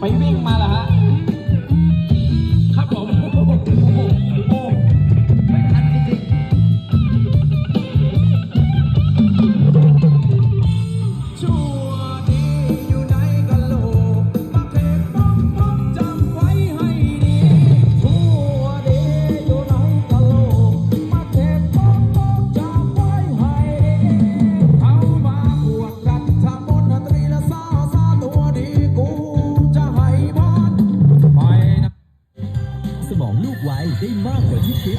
ไปวิ่งมาแล้วฮะ มองลูกไว้ได้มากกว่าที่คิด